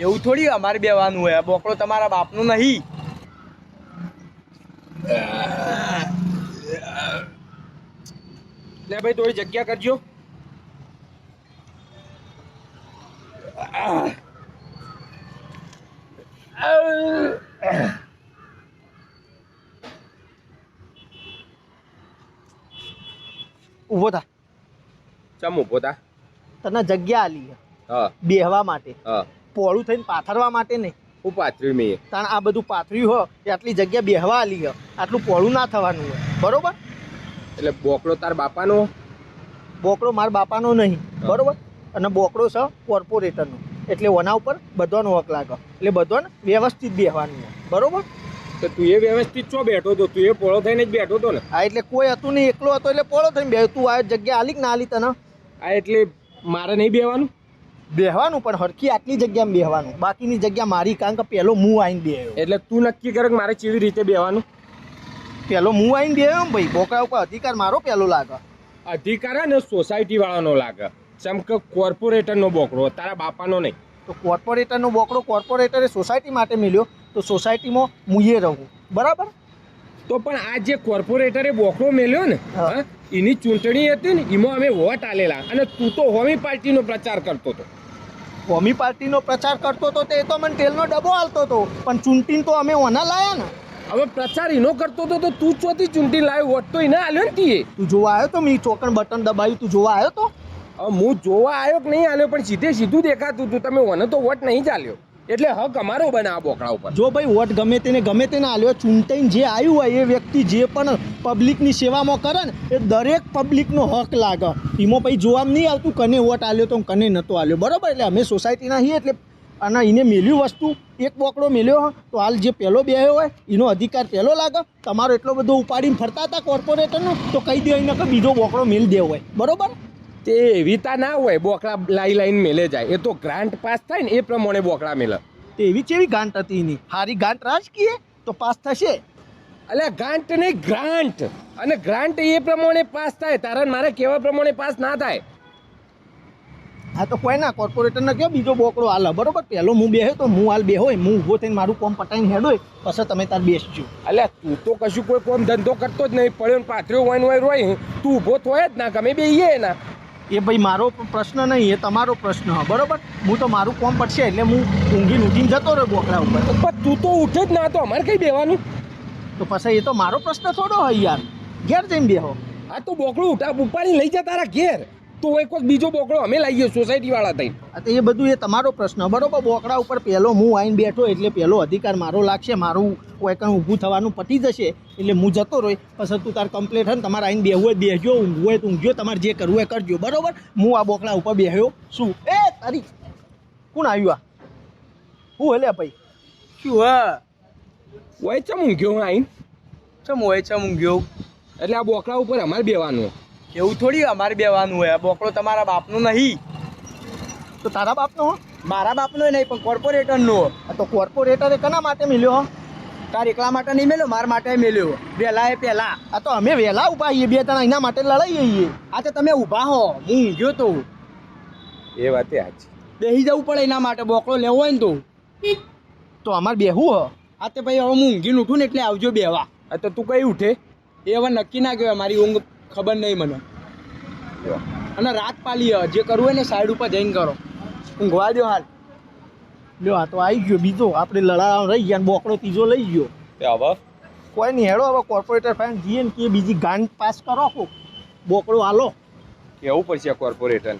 એવું થોડી અમારે બેવાનું હોય. આ બોકડો તમારા બાપનું નહીં. લે ભાઈ થોડી જગ્યા કરજો. ઊભો થા. ચમ ઊભો થા? તને જગ્યા આલી હા. બેહવા માટે. હા. પોળું થઈને પાથરવા માટે નહીં. હું પાથર્યું મેં કારણ આ બધું પાથર્યું હો એ આટલી જગ્યા બેહવા આલી હો. આટલું પોળું ના થવાનું હોય. બરોબર? એટલે બોકડો તાર બાપાનો? બોકડો મારા બાપાનો નહીં. બરોબર? અને બોકડો છે કોર્પોરેટરનો. એટલે ઓના ઉપર બધાનો હક લાગે. એટલે બધાને વ્યવસ્થિત બેહવાનું હોય. બરોબર? તો તું એ વ્યવસ્થિત છો બેઠો તો? તું એ પોળો થઈને જ બેઠો તો ને? હા એટલે કોઈ હતું નહીં. એકલો હતો એટલે પોળો થઈને બે તું આ જગ્યા આલી કે ના આલી તને? આ એટલે મારે નહીં બેવાનું બેહવાનું પણ હરખી આટલી જગ્યામાં બેહવાનું. બાકીની જગ્યા મારી કારણ કે પહેલો હું આવીને બેહ્યો. એટલે તું નક્કી કરે કે મારે કેવી રીતે બેહવાનું? પહેલો હું આવીને બેહ્યો ને ભાઈ બોકરા ઉપર અધિકાર મારો પહેલો લાગે. અધિકાર હે ને સોસાયટી વાળાનો લાગે. જેમ કે કોર્પોરેટરનો બોકડો તારા બાપાનો નહીં. તો કોર્પોરેટરનો બોકડો કોર્પોરેટરે સોસાયટી માટે મળ્યો તો સોસાયટીમાં મુએ રહું. બરાબર? તો પણ આ જે કોર્પોરેટરે બોકડો મેલ્યો ને એની ચૂંટણી હતી ને એમાં અમે વોટ આલેલા. અને તું તો હોમી પાર્ટીનો પ્રચાર કરતો હતો. કોમી પાર્ટીનો પ્રચાર કરતો હતો તે તો મને તેલનો ડબ્બો હાલતો હતો પણ ચૂંટીને તો અમે ઓના લાયા ને. હવે પ્રચાર એનો કરતો હતો તો તું ચોથી ચૂંટણી લાવ્યો વોટ તો એને આલ્યો ને તીએ. તું જોવા આવ્યો તો મેં ચોકણ બટન દબાવ્યું તું જોવા આવ્યો તો? હવે હું જોવા આવ્યો કે નહીં આવ્યો પણ સીધે સીધું દેખાતું હતું તમે ઓને તો વોટ નહીં ચાલ્યો એટલે હક અમારો બને આ બોકડા ઉપર. જો ભાઈ વોટ ગમે તેને ગમે તેને આલ્યો ચૂંટાઈને જે આવ્યું હોય એ વ્યક્તિ જે પણ પબ્લિકની સેવામાં કરે ને એ દરેક પબ્લિકનો હક લાગે. એમાં પછી જોવામાં નહીં આવતું કને વોટ આલ્યો તો કને નહોતો આલ્યો. બરાબર? એટલે અમે સોસાયટીના છીએ એટલે અને એને મેલ્યું વસ્તુ. એક બોકડો મેલ્યો તો હાલ જે પહેલો બેહ્યો હોય એનો અધિકાર પહેલો લાગે. તમારો એટલો બધો ઉપાડીને ફરતા હતા કોર્પોરેટરનો તો કહી દે એને કે બીજો બોકડો મેલ દેવો હોય. બરોબર? તે એવીતા ના હોય બોકડા લાઈ લાઈન મેલે જાય. એ તો ગ્રાન્ટ પાસ થાય ને એ પ્રમાણે બોકડા મેલે. તે એવી ચેવી ગાંઠ હતી એની? હારી ગાંઠ રાજકીય? તો પાસ થશે. એટલે ગ્રાન્ટ નહીં ગ્રાન્ટ અને ગ્રાન્ટ એ પ્રમાણે પાસ થાય. તારા મારે કેવા પ્રમાણે પાસ ના થાય? હા તો કોઈ ના કોર્પોરેટરને કયો બીજો બોકડો હાલ. બરોબર? પહેલો હું બેહ્યો તો હું હાલ બેહો હું ઊભો થઈને મારું કોમ પટાઈને હેડોય પછી તમે તાર બેસજો એટલે તું તો કશું કોઈ કોમ ધંધો કરતો જ નહીં. પડ્યો ને પાથર્યો હોય ને હોય. રોય તું ઊભો થોય જ ના ગમે બે એના. એ ભાઈ મારો પ્રશ્ન નહીં એ તમારો પ્રશ્ન બરોબર? હું તો મારું કોમ પડશે એટલે હું ઊંઘીને ઉઠીને જતો રહ્યો બોકડા ઉપર. પણ તું તો ઉઠે જ ના તો અમારે કઈ બેવાનું? તો પછી એ તો મારો પ્રશ્ન થોડો હોય યાર. ઘેર જઈને બેહો. આ તો બોકડું ઉઠા ઉપાડી લઈ જા તારા ઘેર. તો એક વખત બીજો બોકડો અમે લાવીએ સોસાયટી વાળા થઈ તો એ બધું એ તમારો પ્રશ્ન. બરોબર બોકડા ઉપર પહેલો હું આવીને બેઠો એટલે પહેલો અધિકાર મારો લાગશે મારું કોઈ કંઈ ઊભું થવાનું પતી જશે એટલે હું જતો રહ્યો પછી તું તાર કમ્પ્લેટ હોય ને તમારે આવીને બેહવું હોય બેહજો ઊંઘવું હોય તો ઊંઘજો તમારે જે કરવું હોય કરજો. બરોબર? હું આ બોકડા ઉપર બેહ્યો. શું? એ તારી કોણ આવ્યું આ? હું હલે ભાઈ? શું હા? હોય ચમ ઊંઘ્યો હું આઈને? ચમ વય ચમ ઊંઘ્યો? એટલે આ બોકડા ઉપર અમારે બેવાનું એવું થોડી અમારે બેવાનું હોય આ બોકડો તમારા બાપનું નહીં. તો તારા બાપનો મારા બાપનો નહીં પણ કોર્પોરેટરનો. આ તો કોર્પોરેટરે કના માટે મિલ્યો તાર એકલા માટે નહીં મેલ્યો મારા માટે મેલ્યો. વહેલા એ પહેલા આ તો અમે વહેલા ઊભા છીએ બે ત્રણ એના માટે લડાઈ છીએ. આ તો તમે ઊભા હો. હું ઊંઘ્યો તો. એ વાત સાચી. બેસી જવું પડે એના માટે. બોકડો લેવો હોય ને તો. તો અમારે બેહવું હ. આ તે ભાઈ હવે હું ઊંઘીને ઉઠું ને એટલે આવજો બેવા. આ તો તું કઈ ઉઠે? એ હવે નક્કી ના કહેવાય મારી ઊંઘ ખબર નહીં મને. અને રાત પાલી જે કરવું હોય ને સાઈડ ઉપર જઈને કરો. ઊંઘવા દો હાલ. લ્યો આ તો આવી ગયો બીજો. આપણે લડાવા રહી ગયા ને બોકડો ત્રીજો લઈ ગયો. તે હવે? કોઈ નહીં હેડો હવે કોર્પોરેટર ફાઈન જઈએ ને કે બીજી ગાંઠ પાસ કરો બોકડો હાલો. કેવું પડશે કોર્પોરેટર